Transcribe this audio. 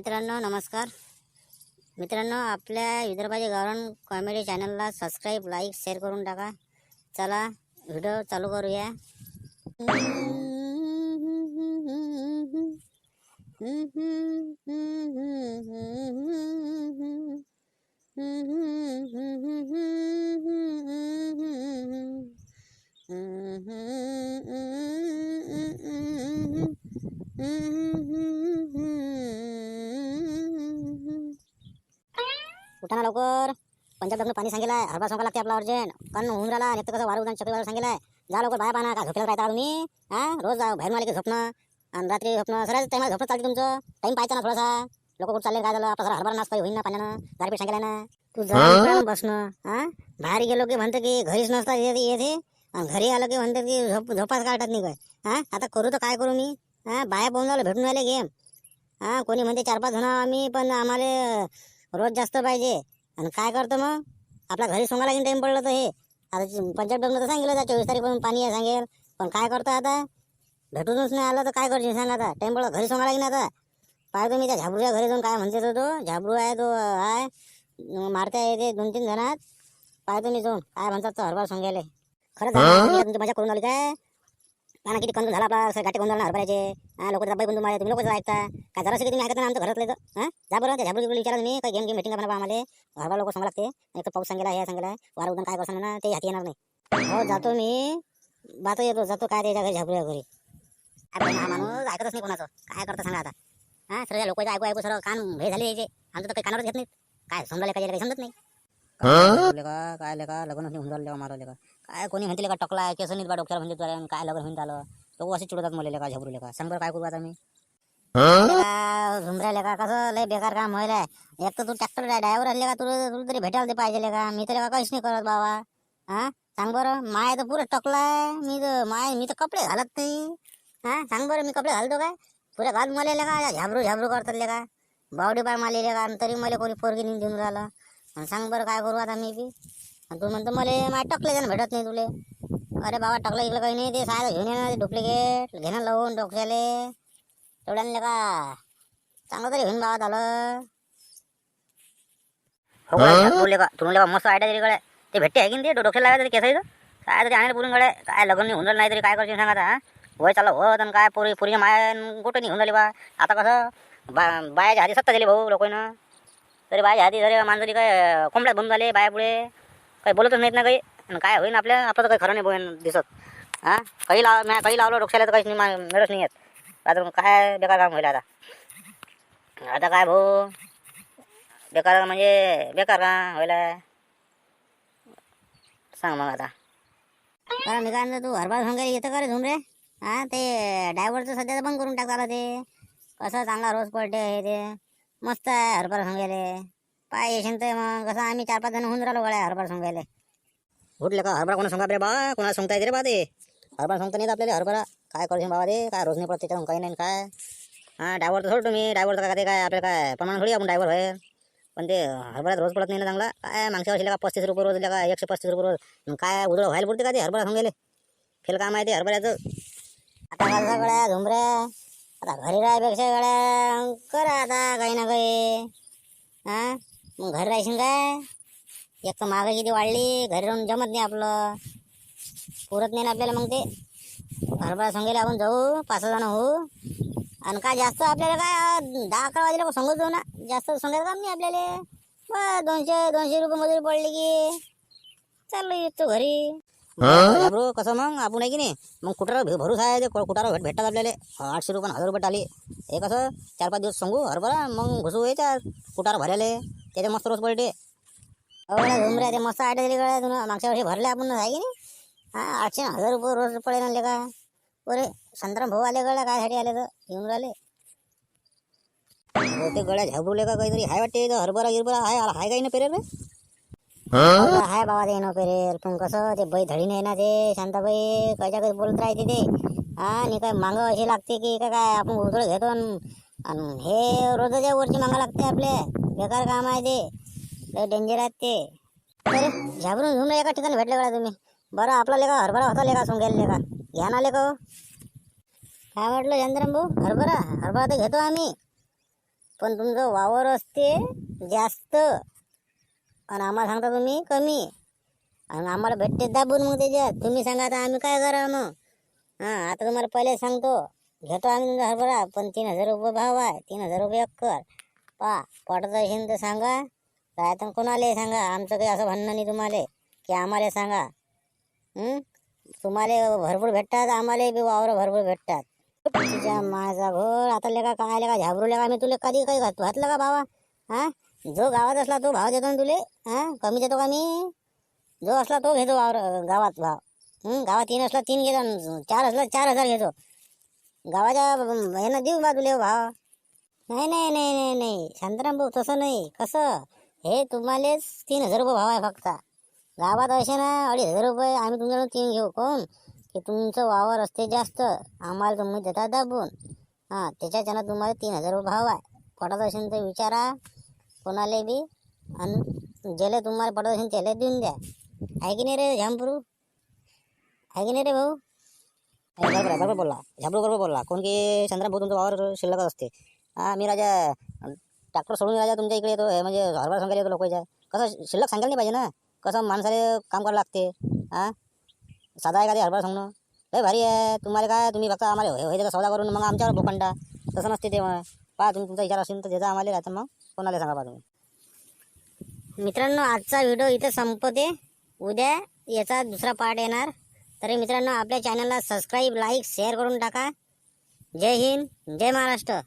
मित्रांनो नमस्कार. मित्रांनो आपल्या विदर्भाचे गावरान कॉमेडी चॅनलला सबस्क्राईब लाईक शेअर करून टाका. चला व्हिडिओ चालू करूया. उठा ना लवकर. पंजाब डबनं पाणी सांगितलंय. हरभरा सोंगा लागते आपला अर्जंट कारण होऊन राहिला. नाही तर कसं वारू उदान चक्रीवाला सांगितलंय. जा लवकर बाया पाना का झोपेला राहता तुम्ही? हा? रोज आले की झोपणं. आणि रात्री झोपणं. सरायचं टाईम झोपणं चालते तुमचं. टाईम पाहायचा ना थोडासा. लोक कुठं चालले काय झालं? आपला हरभरा नाच काही होईन ना पाण्यानं? गारपीट सांगितलं ना. तू जा बसणं. हा? बाहेर गेलो की म्हणतं की घरीच नसता येते आणि घरी आलो की म्हणतात की झोप झोपाच काढतात नाही काय हा? आता करू तर काय करू मी? हा? बाया पाहून राहिलो भेटून राहिले गेम. हा? कोणी म्हणते चार पाच जण आम्ही पण आम्हाला रोज जास्त पाहिजे. आणि काय करतो मग? आपल्या घरी सोंगा लागेल टाईम पडलं तर हे. आता डबनं तर सांगितलं तर चोवीस तारीखपासून पाणी आहे सांगेल. पण काय करतो आता? भेटूनच नाही आलं तर काय करशील सांग आता. टाईम पडलं घरी सोंगा लागेल आता. पाहतो मी त्या झाबरूच्या घरी जाऊन काय म्हणते तो तो? झाबरू आहे तो आहे मारता येते दोन तीन जणात. पाहतो मी जाऊन. काय म्हणतात तो हरभरा सोंग्याले. खरंच झालं, तुमची मजा करून आली काय? पाना किती कंदूर झाला आपला गाठी गोंधळ हरभराचे हा लोक बाई बंधू मारे तुम्ही लोक ऐकता. काय जरासं की तुम्ही ऐकता ना आमच्या घरातले तर हा? जा बरं त्या झाबरू विचारा तुम्ही. काय गेम गेम मिटिंग करणार आम्हाला. हरभरा लोक सांगा लागते. एक तर पाऊस सांगेला हे सांगेला. वारा उदन काय करणार ना ते हाती येणार नाही. हो जातो मी. बातो येतो जातो काय त्याच्या घरी झाबरूच्या घरी. आपण हा माणूस ऐकतच नाही कोणाचं. काय करता सांगा आता. हा सर लोकांचं ऐकू ऐकू सर कान हे झाले याचे. आमचं तर काही कानावर घेत नाहीत. काय समजायला काय काही समजत नाही? का? काय लेका लग्न होऊन झालं लेका मारवले का? काय कोणी म्हणते का टकला केस नीट बा डॉक्टर म्हणजे तुला काय लग्न होऊन झालं? तो असे चिडवतात मला लेका झबरू का सांग बरं काय करू आता मी? झुमऱ्या का कसं लय बेकार काम व्हायला एक तर तू ट्रॅक्टर ड्रायव्हर असले का तुला तुला तरी भेटायला ते पाहिजे का मी तरी का काहीच नाही करत बाबा. हा सांग बरं माय तर पुरं टकलाय. मी तर माय मी तर कपडे घालत नाही. हा सांग बरं मी कपडे घालतो काय? पुरे घाल मला का झाबरू झाबरू करतात का बावडी पाय मारले का तरी मला कोणी पोरगी देऊन राहिलं. आणि सांग बरं काय करू आता मी बी? आणि तू म्हणतो मला माय टकले जण भेटत नाही तुले. अरे बाबा टकलं इकडं काही नाही ते सायला घेऊन येणार डुप्लिकेट घेणं लावून डोक्याले. तेवढ्यानं का चांगलं तरी घेऊन बाबा झालं. हो का तुला का मस्त आयडिया तरी कडे ते भेटते आहे की ते डोक्याला लावायचं तरी केसायचं काय तरी आणायला बोलून कडे काय लग्न नाही होणार नाही तरी काय करशील सांगा हा? वय चाललं हो तर काय पोरी पोरीच्या माया कुठं होऊन झाली बा. आता कसं बा बायाच्या हाती सत्ता दिली भाऊ लोकांना. तरी बायाच्या हाती जरी माणसं तरी काय कोंबड्यात बंद झाले बाया पुढे. काही बोलतच नाहीत ना काही. आणि काय होईन आपल्या आपलं तर काही खरं नाही बोल दिसत. हां? काही लाव नाही काही लावलं डोक्याला तर काहीच नाही मिळत नाही येत. आता काय बेकार काम होईल आता? आता काय भाऊ? बेकार म्हणजे बेकार का व्हायला. सांग मग आता. मी काय तू हरभरा सोंगारी येतं का रे झुमरे? हां ते ड्रायव्हरचं सध्या बंद करून टाकता ते. कसं चांगला रोज पडते हे ते. मस्त आहे हरभरा सांगायला पाय येशन तर मग कसं आम्ही चार पाच जण होऊन राहिलो गळ्या हरभरा सांगायला. उठले का हरभरा कोणा सोंगा रे बा? कोणाला सोंगता येते रे बा ते? हरभरा सोंगता नाही आपल्याला हरभरा. काय करशील बाबा ते? काय रोज नाही पडत त्याच्यातून काही नाही काय? हां ड्रायव्हर तर सोडतो मी ड्रायव्हर तर काय ते काय आपल्याला काय प्रमाण थोडी आपण ड्रायव्हर आहे पण ते हरभरात रोज पडत नाही ना चांगला? काय मागच्या वर्षी का पस्तीस रुपये रोज का? एकशे पस्तीस रुपये रोज. काय उजळ व्हायला पुरते का ते हरभरा सोंगायले? फेल काम आहे ते हरभऱ्याचं. आता घालता गळ्या झुमऱ्या आता घरी राहायपेक्षा गळ्या. करा आता काही ना काही. हां? मग घर राहशील काय? एक तर किती वाढली घरी राहून जमत नाही आपलं. पुरत नाही ना आपल्याला मग ते. हरभरा सोंगेला आपण जाऊ पाच सहा जण होऊ. आणि काय जास्त आपल्याला काय दहा अकरा वाजेला सांगत जाऊ ना. जास्त सांगायचं काम नाही आपल्याला. बरं दोनशे दोनशे रुपये मजुरी पडली की चाललो येतो घरी. ब्रो कसं मग? आपण आहे की नाही? मग कुठार भरूच आहे? ते कुठार भेट भेटतात आपल्याला? आठशे रुपये हजार रुपये टाली. हे कसं? चार पाच दिवस सांगू? हरभरा मग घुसू याच्या कुठार भरायले त्याच्या मस्त रोज पडते अवघड झुमऱ्या ते मस्त आठ दिली तुला. मागच्या वर्षी भरले आपण आहे की नाही? हां आठशे हजार रुपये रोज पडेल आणले का? अरे संतराम भाऊ आले गळ्या काय साठी आले तर येऊन राहिले. ते गळ्या झाबरूले का काहीतरी? हाय वाटते हरभरा गिरभरा हाय हाय काही ना पेरेल रे? हाय बाबा ते नो पेरेल पण कसं ते बाई धडी नाही ना ते शांताबाई कशा कधी बोलत राहते ते. आणि काय मागं अशी लागते की का काय आपण उधळ घेतो आणि आणि हे रोजच्या वरची मागा लागते आपले बेकार काम आहे ते. लय डेंजर आहेत ते. अरे झाबरून घेऊन एका ठिकाणी भेटले का तुम्ही? बरं आपला लेखा हरभरा होता लेका सोंगेल लेका. घ्या ना लेका हो. काय म्हटलं चंद्रम भाऊ? हरभरा? हरभरा तर घेतो आम्ही. पण तुमचं वावर असते जास्त. आणि आम्हाला सांगता तुम्ही कमी आणि आम्हाला भेटते दाबून मग त्याच्यात. तुम्ही सांगा आता आम्ही काय करा मग? हां आता तुम्हाला पहिले सांगतो. घेतो आम्ही तुमचा हरभरा पण तीन हजार रुपये भाव आहे. तीन हजार रुपये कर पा पडत असेल तर सांगा. काय तर कोणाला सांगा. आमचं काही असं म्हणणं नाही तुम्हाला. की आम्हाला सांगा. तुम्हाला भरपूर भेटतात आम्हाला बी वावर भरपूर भेटतात. तुझ्या माझा घोळ. आता लेका काय लेका झाबरू लेका मी तुला कधी काही घातू घातलं का भावा हा? जो गावात असला तो भाव देतो ना तुले हा? कमी देतो का मी? जो असला तो घेतो वावर गावात भाव. गावात तीन असला तीन घेतो चार असला चार हजार घेतो. गावाच्या ह्यानं देऊ बा तुले भाव. नाही नाही नाही नाही नाही. शांताराम भाऊ तसं नाही. कसं? हे तुम्हालेच तीन हजार रुपये भाव आहे फक्त. गावात असे ना अडीच हजार रुपये आम्ही तुमच्याकडून तीन घेऊ. कोण? की तुमचं वावर असते जास्त. आम्हाला तुम्ही देता दाबून. हां त्याच्याच्यानं तुम्हाला तीन हजार रुपये भाव आहे. पडत असेल तर विचारा. कोणाला बी. आणि ज्याला तुम्हाला पडत असेल त्याला देऊन द्या. आहे की नाही रे झांपरू आहे की नाही रे भाऊ? अरे बरोबर बरोबर बोलला. झापडू बरोबर बोलला. कोण की चंद्रभाऊ तुमचं वावर शिल्लकच असते. हा मी राजा ट्रॅक्टर सोडून राजा तुमच्या इकडे येतो. हे म्हणजे हरभरा सांगायला येतो लोकांच्या कसं शिल्लक सांगायला नाही पाहिजे ना? कसं माणसाला काम करावं लागते? हा? साधा आहे का ते हरभरा सांगणं. लय भारी आहे. तुम्हाला काय? तुम्ही फक्त आम्हाला होय त्याचा सौदा करून मग आमच्यावर बोखंडा तसं नसते ते पहा तुम्ही तुमचा विचार असेल तर त्याचा आम्हाला राहतं मग कोणाला सांगा तुम्ही? मित्रांनो आजचा व्हिडिओ इथे संपते उद्या याचा दुसरा पार्ट येणार. तरी मित्रांनो आपल्या चॅनलला सबस्क्राईब लाईक शेअर करून टाका. जय हिंद जय महाराष्ट्र.